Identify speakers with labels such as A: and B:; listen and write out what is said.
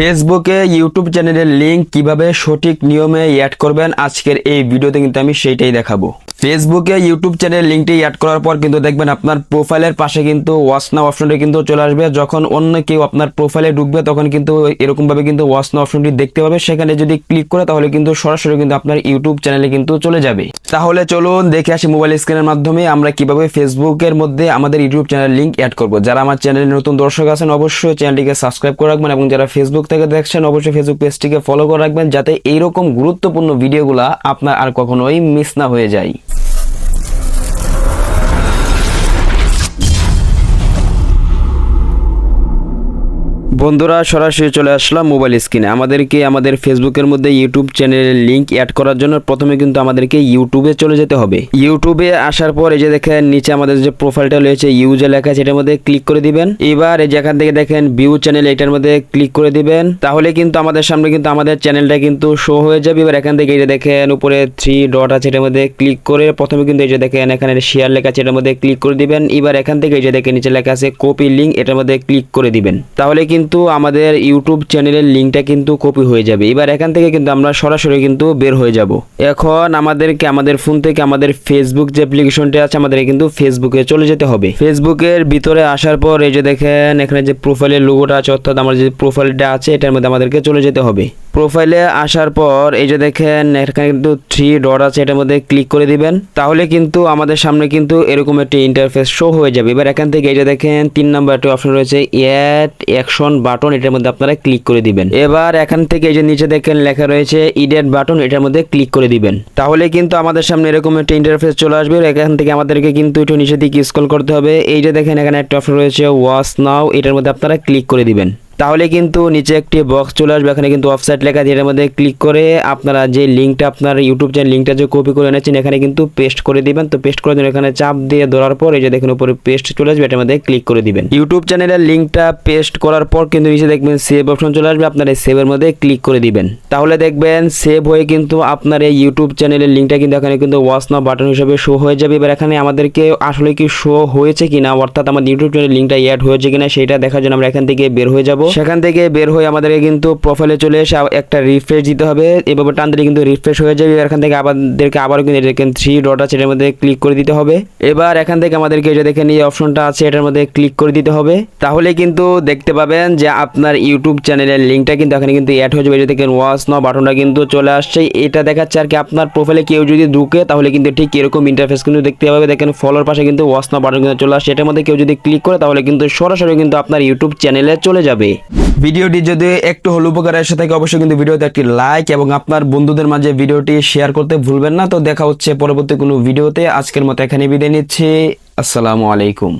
A: ফেসবুকে, ইউটিউব চ্যানেলের লিংক কীভাবে সঠিক নিয়মে অ্যাড করবেন আজকের এই ভিডিওতে কিন্তু আমি সেইটাই দেখাবো। ফেসবুকে, ইউটিউব চ্যানেল লিঙ্কটি অ্যাড করার পর কিন্তু দেখবেন আপনার প্রোফাইলের পাশে কিন্তু ওয়াচ নাও অপশনটি কিন্তু চলে আসবে। যখন অন্য কেউ আপনার প্রোফাইলে ঢুকবে, তখন কিন্তু এরকম ভাবে কিন্তু ওয়াচ নাও অপশনটি দেখতে পাবে। সেখানে যদি ক্লিক করে, তাহলে কিন্তু সরাসরি কিন্তু আপনার ইউটিউব চ্যানেলে কিন্তু চলে যাবে। তাহলে চলুন দেখে আসি মোবাইল স্ক্রিনের মাধ্যমে আমরা কীভাবে ফেসবুকের মধ্যে আমাদের ইউটিউব চ্যানেল লিঙ্ক অ্যাড করব। যারা আমার চ্যানেলে নতুন দর্শক আছেন, অবশ্যই চ্যানেলটিকে সাবস্ক্রাইব করে রাখবেন এবং যারা ফেসবুক থেকে দেখছেন অবশ্যই ফেসবুক পেজটিকে ফলো করে রাখবেন, যাতে এইরকম গুরুত্বপূর্ণ ভিডিওগুলো আপনার আর কখনোই মিস না হয়ে যায়। বন্ধুরা, সরাসরি চলে আসলাম মোবাইল স্ক্রিনে আমাদেরকে আমাদের ফেসবুকের মধ্যে ইউটিউব চ্যানেলের লিঙ্ক অ্যাড করার জন্য প্রথমে কিন্তু আমাদেরকে ইউটিউবে চলে যেতে হবে। ইউটিউবে আসার পর এই যে দেখেন, নিচে আমাদের যে প্রোফাইলটা রয়েছে ইউজে লেখা আছে, এটার মধ্যে ক্লিক করে দিবেন। এবার এই যেখান থেকে দেখেন ভিউ চ্যানেল এটার মধ্যে ক্লিক করে দিবেন। তাহলে কিন্তু আমাদের সামনে কিন্তু আমাদের চ্যানেলটা কিন্তু শো হয়ে যাবে। এবার এখান থেকে যে দেখেন, উপরে থ্রি ডট আছে, এটার মধ্যে ক্লিক করে প্রথমে কিন্তু এই যে দেখেন, এখানে শেয়ার লেখা আছে, এটার মধ্যে ক্লিক করে দিবেন। এবার এখান থেকে এই যে দেখেন, নিচে লেখা আছে কপি লিঙ্ক এটার মধ্যে ক্লিক করে দিবেন। তাহলে কিন্তু আমাদের ইউটিউব চ্যানেলের লিঙ্কটা কিন্তু কপি হয়ে যাবে। এবার এখান থেকে কিন্তু আমরা সরাসরি কিন্তু বের হয়ে যাব। এখন আমাদেরকে, আমাদের ফোন থেকে আমাদের ফেসবুক যে অ্যাপ্লিকেশনটা আছে আমাদের কিন্তু ফেসবুকে চলে যেতে হবে। ফেসবুকের ভিতরে আসার পর এই যে দেখেন, এখানে যে প্রোফাইলের লোগোটা আছে, অর্থাৎ আমার যে প্রোফাইলটা আছে, এটার মধ্যে আমাদেরকে চলে যেতে হবে। প্রোফাইলে আসার পর এই যে দেখেন, এখানে কিন্তু থ্রি ডট আছে, এটার মধ্যে ক্লিক করে দিবেন। তাহলে কিন্তু আমাদের সামনে কিন্তু এরকম একটি ইন্টারফেস শো হয়ে যাবে। এবার এখান থেকে এই যে দেখেন, তিন নাম্বার একটা অপশন রয়েছে অ্যাড অ্যাকশন বাটন এটার মধ্যে আপনারা ক্লিক করে দিবেন। এবার এখান থেকে এই যে নিচে দেখেন লেখা রয়েছে ইডেট বাটন এটার মধ্যে ক্লিক করে দিবেন। তাহলে কিন্তু আমাদের সামনে এরকম একটা ইন্টারফেস চলে আসবে। এখান থেকে আমাদেরকে কিন্তু একটু নিচে দিকে স্ক্রল করতে হবে। এই যে দেখেন এখানে একটা অপশন রয়েছে ওয়াচ নাও এটার মধ্যে আপনারা ক্লিক করে দিবেন। তাহলে কিন্তু নিচে একটি বক্স চলে আসবে। এখানে কিন্তু ওয়েবসাইট লেখা আছে। এটার মধ্যে ক্লিক করে আপনারা যে লিঙ্কটা আপনার ইউটিউব চ্যানেল লিঙ্কটা যে কপি করে এনেছেন, এখানে কিন্তু পেস্ট করে দিবেন। তো পেস্ট করার জন্য এখানে চাপ দিয়ে ধরার পর এই যে দেখুন উপরে পেস্ট চলে আসবে, এটার মধ্যে ক্লিক করে দিবেন। ইউটিউব চ্যানেলের লিঙ্কটা পেস্ট করার পর কিন্তু নিচে দেখবেন সেভ অপশন চলে আসবে। আপনার এই সেভের মধ্যে ক্লিক করে দিবেন। তাহলে দেখবেন সেভ হয়ে কিন্তু আপনার এই ইউটিউব চ্যানেলের লিঙ্কটা কিন্তু এখানে কিন্তু ওয়াচ নাও বাটন হিসেবে শো হয়ে যাবে। এবার এখানে আমাদেরকে আসলে কি শো হয়েছে কিনা, অর্থাৎ আমাদের ইউটিউব চ্যানেল লিঙ্কটা অ্যাড হয়েছে কিনা, সেটা দেখার জন্য আমরা এখান থেকে বের হয়ে যাব। সেখান থেকে বের হয়ে আমাদেরকে কিন্তু প্রোফাইলে চলে এসে একটা রিফ্রেশ দিতে হবে। এভাবে টান দিলে কিন্তু রিফ্রেশ হয়ে যাবে। এখান থেকে আমাদেরকে আবারও কিন্তু থ্রি ডট আছে, এটার মধ্যে ক্লিক করে দিতে হবে। এবার এখান থেকে আমাদেরকে যে দেখেন এই অপশনটা আছে, এটার মধ্যে ক্লিক করে দিতে হবে। তাহলে কিন্তু দেখতে পাবেন যে আপনার ইউটিউব চ্যানেলের লিঙ্কটা কিন্তু এখানে কিন্তু অ্যাড হয়ে যাবে। যে দেখেন ওয়াচ নাও বাটনটা কিন্তু চলে আসছে। এটা দেখাচ্ছে আর কি আপনার প্রোফাইলে কেউ যদি ঢুকে, তাহলে কিন্তু ঠিক এরকম ইন্টারফেস কিন্তু দেখতে পাবে। দেখেন ফলোর পাশে কিন্তু ওয়াচ নাও বাটন কিন্তু চলে আসছে। এটার মধ্যে কেউ যদি ক্লিক করে, তাহলে কিন্তু সরাসরি কিন্তু আপনার ইউটিউব চ্যানেলে চলে যাবে। ভিডিওটি যদি একটু হল উপকার এসে থাকে, অবশ্যই কিন্তু ভিডিওতে একটি লাইক এবং আপনার বন্ধুদের মাঝে ভিডিওটি শেয়ার করতে ভুলবেন না। তো দেখা হচ্ছে পরবর্তী কোনো ভিডিওতে। আজকের মতো এখানে বিদায় নিচ্ছি। আসসালামু আলাইকুম।